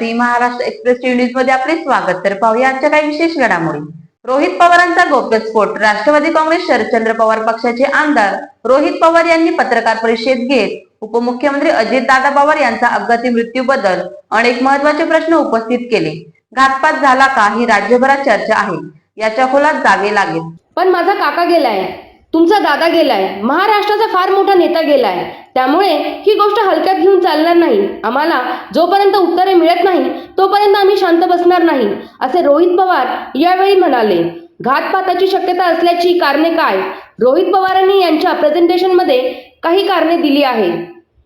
विद्यार्थी महाराष्ट्र एक्सप्रेस न्यूजमध्ये आपले स्वागत. तर पाहूया आजच्या काही विशेष घडामोडी. रोहित पवारांचा गौप्यस्फोट राष्ट्रवादी काँग्रेस शरदचंद्र पवार पक्षाचे आमदार रोहित पवार यांनी पत्रकार परिषद घेत उपमुख्यमंत्री अजित दादा पवार यांचा अपघाती मृत्यूबद्दल अनेक महत्त्वाचे प्रश्न उपस्थित केले. घातपात झाला का ही राज्यभरात चर्चा आहे. याच्या खोलात जावे लागेल. पण माझा काका गेलाय. तुमचा दादा गेलाय. महाराष्ट्राचा फार मोठा नेता गेलाय. त्यामुळे ही गोष्ट हलक्यात घेऊन चालणार नाही. आम्हाला जोपर्यंत उत्तरे मिळत नाही तोपर्यंत आम्ही शांत बसणार नाही असे रोहित पवार यावेळी म्हणाले. घातपाताची शक्यता असल्याची कारणे काय? रोहित पवारांनी यांच्या प्रेझेंटेशनमध्ये काही कारणे दिली आहे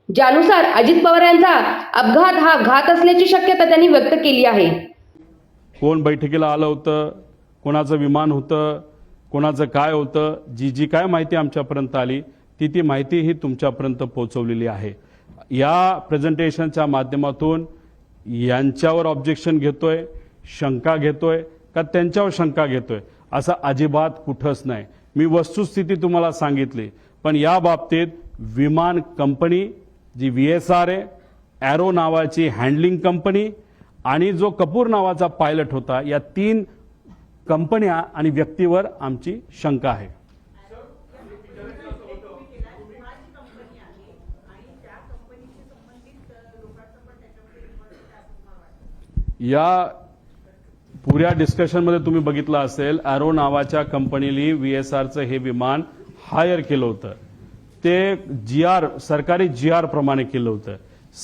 ज्यानुसार अजित पवार यांचा अपघात हा घात असल्याची शक्यता त्यांनी व्यक्त केली आहे. कोण बैठकीला आलं होतं? कोणाचं विमान होतं? कोणाचं काय होतं जी जी काय माहिती आमच्यापर्यंत आली ती ती माहिती ही तुमच्यापर्यंत पोहोचवलेली आहे. या प्रेझेंटेशनच्या माध्यमातून यांच्यावर ऑब्जेक्शन घेतोय शंका घेतोय का त्यांच्यावर शंका घेतोय असं अजिबात कुठंच नाही. मी वस्तुस्थिती तुम्हाला सांगितली पण या बाबतीत विमान company G V S R आहे ॲरो नावाची हँडलिंग कंपनी आणि जो कपूर नावाचा पायलट होता या तीन कंपन्या आणि व्यक्तीवर आमची शंका आहे. या पुऱ्या डिस्कशनमध्ये तुम्ही बघितलं असेल ॲरो नावाच्या कंपनीने व्ही एस आरचं हे विमान हायर केलं होतं. ते जी आर सरकारी जी आर प्रमाणे केलं होतं.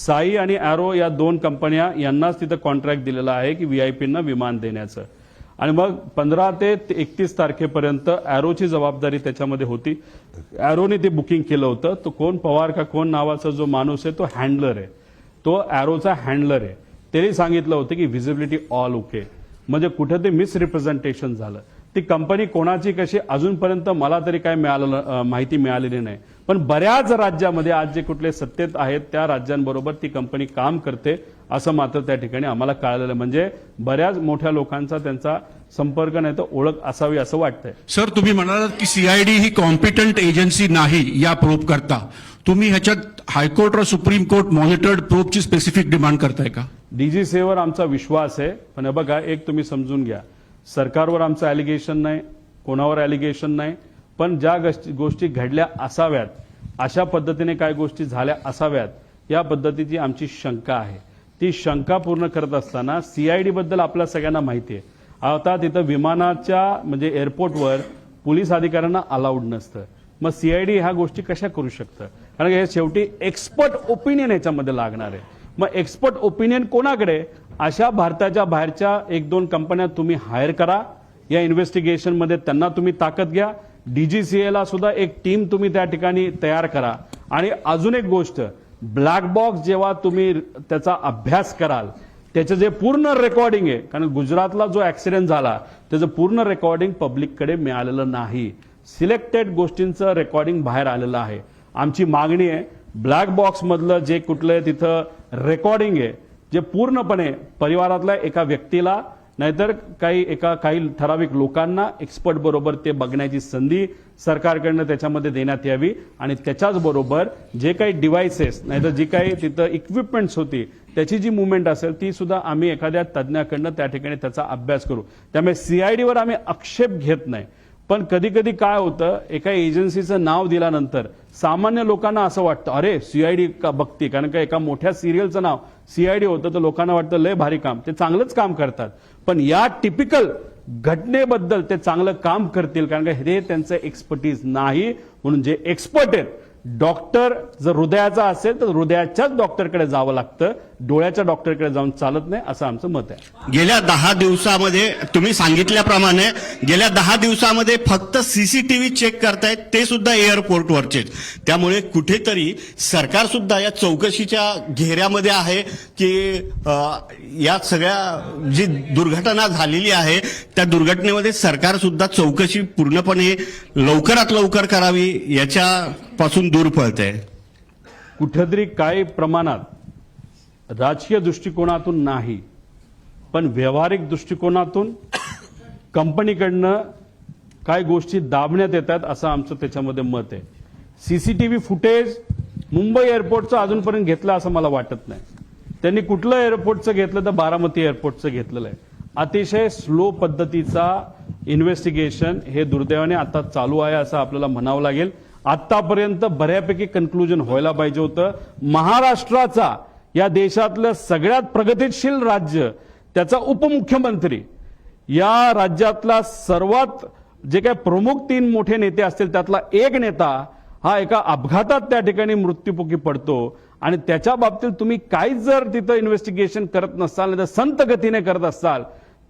साई आणि ॲरो या दोन कंपन्या यांनाच तिथं कॉन्ट्रॅक्ट दिलेला आहे की व्ही आय पींना विमान देण्याचं. आणि मग पंधरा ते एकतीस तारखेपर्यंत ॲरोची जबाबदारी त्याच्यामध्ये होती. ॲरोने ते बुकिंग केलं होतं. तो कोण पवार का कोण नावाचा जो माणूस आहे तो हँडलर आहे. तो ॲरोचा हँडलर आहे. त्यांनी सांगितलं होतं की व्हिजिबिलिटी ऑल ओके म्हणजे कुठं ते मिसरिप्रेझेंटेशन झालं. ती कंपनी कोणाची कशी अजूनपर्यंत मला तरी काय मिळालं माहिती मिळालेली नाही. पण बऱ्याच राज्यामध्ये आज जे कुठले सत्तेत आहेत त्या राज्यांबरोबर ती कंपनी काम करते असं मात्र त्या ठिकाणी आम्हाला कळालेलं. म्हणजे बऱ्याच मोठ्या लोकांचा त्यांचा संपर्क नाही तर ओळख असावी असं वाटतंय. सर तुम्ही म्हणालात की सीआयडी ही कॉम्पिटंट एजन्सी नाही या प्रोब करता. तुम्ही ह्याच्यात हायकोर्ट और सुप्रीम कोर्ट मॉनिटर्ड प्रोबची स्पेसिफिक डिमांड करताय का? डीजीसीवर आमचा विश्वास आहे पण हे बघा एक तुम्ही समजून घ्या. सरकारवर आमचं ॲलिगेशन नाही कोणावर ॲलिगेशन नाही पण ज्या गोष्टी गोष्टी घडल्या असाव्यात अशा पद्धतीने काय गोष्टी झाल्या असाव्यात या पद्धतीची आमची शंका आहे. ती शंका पूर्ण करत असताना सीआयडी बद्दल आपल्या सगळ्यांना माहिती आहे. आता तिथं विमानाच्या म्हणजे एअरपोर्टवर पोलीस अधिकाऱ्यांना अलाउड नसतं. मग सीआयडी ह्या गोष्टी कशा करू शकतं? कारण हे शेवटी एक्सपर्ट ओपिनियन याच्यामध्ये लागणार आहे. मग एक्सपर्ट ओपिनियन कोणाकडे? अशा भारताच्या बाहेरच्या एक दोन कंपन्या तुम्ही हायर करा. या इन्व्हेस्टिगेशनमध्ये त्यांना तुम्ही ताकद घ्या. डीजीसीएला सुद्धा एक टीम तुम्ही त्या ठिकाणी तयार करा. आणि अजून एक गोष्ट ब्लॅक बॉक्स जेव्हा तुम्ही त्याचा अभ्यास कराल त्याचं जे पूर्ण रेकॉर्डिंग आहे कारण गुजरातला जो ऍक्सिडेंट झाला त्याचं पूर्ण रेकॉर्डिंग पब्लिककडे मिळालेलं नाही. सिलेक्टेड गोष्टींचं रेकॉर्डिंग बाहेर आलेलं आहे. आमची मागणी आहे ब्लॅक बॉक्समधलं जे कुठलं तिथं रेकॉर्डिंग आहे जे पूर्णपणे परिवारातल्या एका व्यक्तीला नाहीतर काही एका काही ठराविक लोकांना एक्सपर्ट बरोबर ते बघण्याची संधी सरकारकडनं त्याच्यामध्ये देण्यात यावी आणि त्याच्याच बरोबर जे काही डिव्हायसेस नाहीतर जी काही तिथं इक्विपमेंट्स होती त्याची जी मुवमेंट असेल ती सुद्धा आम्ही एखाद्या तज्ज्ञाकडनं त्या ठिकाणी त्याचा अभ्यास करू. त्यामुळे सीआयडीवर आम्ही आक्षेप घेत नाही. पण कधी कधी काय होतं एका एजन्सीचं नाव दिल्यानंतर सामान्य लोकांना असं वाटतं अरे सीआयडी का बघते? कारण का एका मोठ्या सिरियलचं नाव सीआयडी होतं तर लोकांना वाटतं लय भारी काम. ते चांगलंच काम करतात. पण या टिपिकल घटनेबद्दल ते चांगलं काम करतील कारण का हे त्यांचं एक्सपर्टीज नाही म्हणून जे एक्सपर्ट आहेत डॉक्टर जर हृदयाचा असेल तर हृदयाच्याच डॉक्टरकडे जावं लागतं. डोळ्याच्या डॉक्टरकडे जाऊन चालत नाही असं आमचं मत आहे. गेल्या दहा दिवसामध्ये तुम्ही सांगितल्याप्रमाणे गेल्या दहा दिवसामध्ये फक्त सीसीटीव्ही चेक करतायत ते सुद्धा एअरपोर्टवरचे त्यामुळे कुठेतरी सरकार सुद्धा या चौकशीच्या घेऱ्यामध्ये आहे की या सगळ्या जी दुर्घटना झालेली आहे त्या दुर्घटनेमध्ये सरकार सुद्धा चौकशी पूर्णपणे लवकरात लवकर करावी याच्या पासून दूर पळते. कुठेतरी काही प्रमाणात राजकीय दृष्टिकोनातून नाही पण व्यावहारिक दृष्टिकोनातून कंपनीकडनं काय गोष्टी दाबण्यात येतात असं आमचं त्याच्यामध्ये मत आहे. सीसीटीव्ही फुटेज मुंबई एअरपोर्टचं अजूनपर्यंत घेतलं असं मला वाटत नाही. त्यांनी कुठलं एअरपोर्टचं घेतलं तर बारामती एअरपोर्टचं घेतलेलं आहे. अतिशय स्लो पद्धतीचा इन्व्हेस्टिगेशन हे दुर्दैवाने आता चालू आहे असं आपल्याला म्हणावं लागेल. आतापर्यंत बऱ्यापैकी कन्क्लुजन व्हायला पाहिजे होतं. महाराष्ट्राचा या देशातलं सगळ्यात प्रगतीशील राज्य त्याचा उपमुख्यमंत्री या राज्यातला सर्वात जे काही प्रमुख तीन मोठे नेते असतील त्यातला एक नेता हा एका अपघातात त्या ठिकाणी मृत्यूपोकी पडतो. आणि त्याच्या बाबतीत तुम्ही काहीच जर तिथं इन्व्हेस्टिगेशन करत नसाल नाही तर संत गतीने करत असाल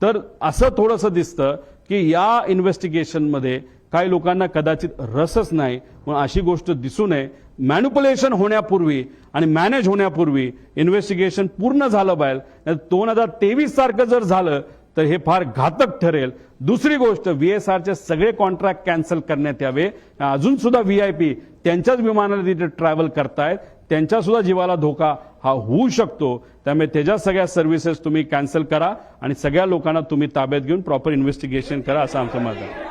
तर असं थोडंसं दिसतं की या इन्व्हेस्टिगेशनमध्ये काही लोकांना कदाचित रसच नाही म्हणून अशी गोष्ट दिसू नये. मॅन्युपुलेशन होण्यापूर्वी आणि मॅनेज होण्यापूर्वी इन्व्हेस्टिगेशन पूर्ण झालं पाहिजे. दोन हजार तेवीस सारखं जर झालं तर हे फार घातक ठरेल. दुसरी गोष्ट व्हीएसआरचे सगळे कॉन्ट्रॅक्ट कॅन्सल करण्यात यावे. अजून सुद्धा व्ही आय पी त्यांच्याच विमानाला तिथे ट्रॅव्हल करतायत. त्यांच्या सुद्धा जीवाला धोका हा होऊ शकतो. त्यामुळे त्याच्या सगळ्या सर्व्हिसेस तुम्ही कॅन्सल करा आणि सगळ्या लोकांना तुम्ही ताब्यात घेऊन प्रॉपर इन्व्हेस्टिगेशन करा असं आमचं मत आहे.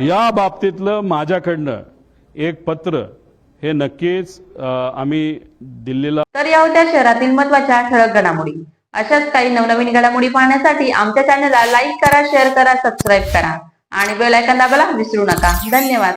या बाबतीतलं माझ्याकडनं एक पत्र हे नक्कीच आम्ही दिल्लीला तर या होत्या शहरातील महत्त्वाच्या ठळक घडामोडी. अशाच काही नवनवीन घडामोडी पाहण्यासाठी आमच्या चॅनलला लाईक करा शेअर करा सबस्क्राईब करा. आणि बेल आयकॉन दाबायला विसरू नका. धन्यवाद.